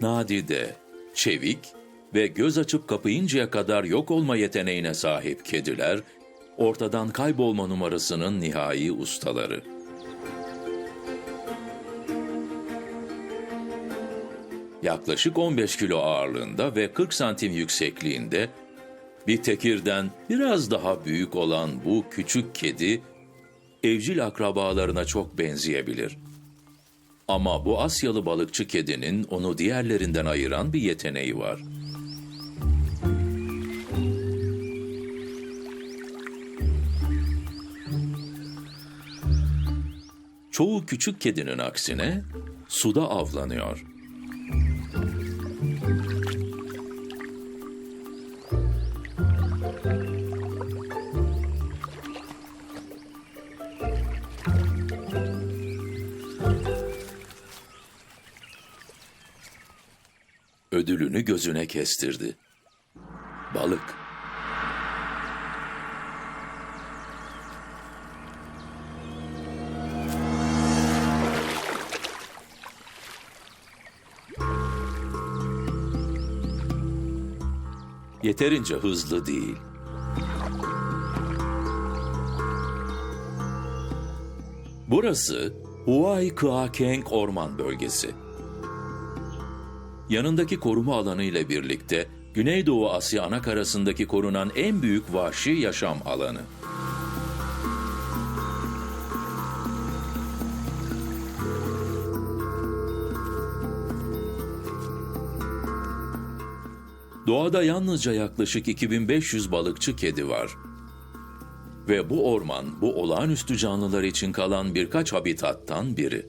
nadide, çevik ve göz açıp kapayıncaya kadar yok olma yeteneğine sahip kediler, ortadan kaybolma numarasının nihai ustaları. Yaklaşık 15 kilo ağırlığında ve 40 santim yüksekliğinde bir tekirden biraz daha büyük olan bu küçük kedi evcil akrabalarına çok benzeyebilir. Ama bu Asyalı balıkçı kedinin onu diğerlerinden ayıran bir yeteneği var. Çoğu küçük kedinin aksine suda avlanıyor. Ödülünü gözüne kestirdi. Balık. Yeterince hızlı değil. Burası Huay Kıakeng Orman Bölgesi. Yanındaki koruma alanı ile birlikte Güneydoğu Asya anakarasındaki korunan en büyük vahşi yaşam alanı. Doğada yalnızca yaklaşık 2500 balıkçı kedi var. Ve bu orman, bu olağanüstü canlılar için kalan birkaç habitattan biri.